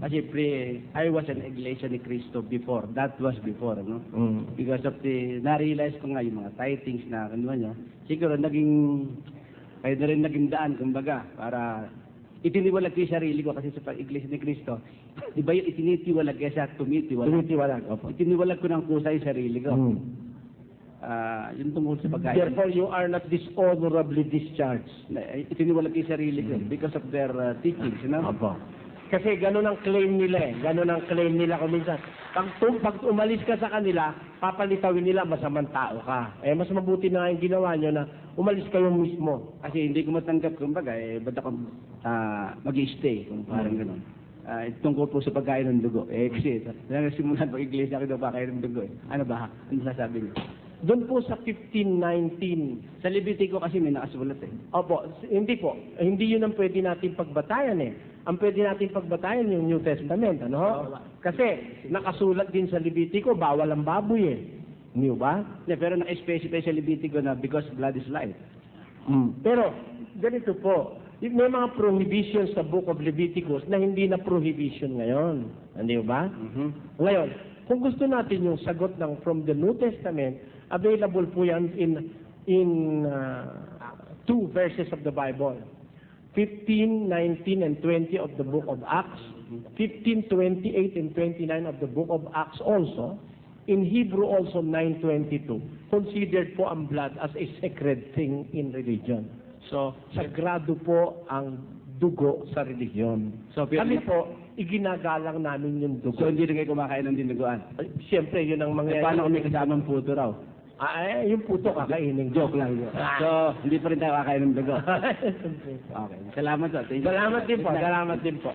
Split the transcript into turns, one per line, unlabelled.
Kasi pre, I was an iglesia ni Cristo before. That was before, no?
Mm.
Because of the, na-realize ko nga yung mga titings na ano niya. Siguro naging, kayo na rin naging daan, kumbaga, para itiniwalag ko yung sarili ko kasi sa pag-iglesia ni Cristo. Di ba yung itinitiwalag kaya tumitiwalag?
Tumitiwalag. Opo.
Itiniwalag ko ng kusa yung sarili ko.
Mm.
Ah, yun tungkol sa pagkain.
Therefore, you are not dishonorably discharged.
Na- itiniwalag ko yung sarili ko because of their uh, teachings, you know?
Opo. Kasi ganun ang claim nila eh. Ganun ang claim nila kung minsan. Pag, tum- pag umalis ka sa kanila, papalitawin nila masamang tao ka. Eh, mas mabuti na yung ginawa nyo na umalis kayo mismo.
Kasi hindi ko matanggap, kumbaga, eh, ba't ako ah, mag-stay, kung parang
Hmm.
gano'n. Ah, uh, tungkol po sa pagkain ng dugo. Eh, kasi, nagsimulan pag iglesia ako daw pagkain ng dugo eh. Ano ba? Ano sasabi niyo?
Doon po sa 1519,
Sa Levitico kasi may nakasulat eh.
Opo, hindi po. Hindi yun ang pwede natin pagbatayan eh. Ang pwede natin pagbatayan yung New Testament, ano? Kasi nakasulat din sa Levitico, bawal ang baboy eh. Hindi ba?
Hindi, pero naka-specify sa Levitico na because blood is life.
Mm. Pero, ganito po, may mga prohibitions sa Book of Leviticus na hindi na prohibition ngayon. Hindi ba?
Mhm.
Ngayon, kung gusto natin yung sagot ng from the New Testament, available po yan in in uh, two verses of the Bible. 15, 19, and 20 of the book of Acts. 15, 28, and 29 of the book of Acts also. In Hebrew also 9.22. Considered po ang blood as a sacred thing in religion. So, sagrado po ang dugo sa religion.
So, pero-
Kami po, iginagalang namin yung dugo.
So, hindi rin kayo kumakain ng dinuguan.
Siyempre, yun ang
Eh,
mangyayari.
paano kung may kasamang puto raw?
Ah, eh, yung puto kakainin.
Joke lang yun. So, hindi pa rin tayo kakain ng dugo. Okay. Salamat you.
Salamat din po. Salamat din po.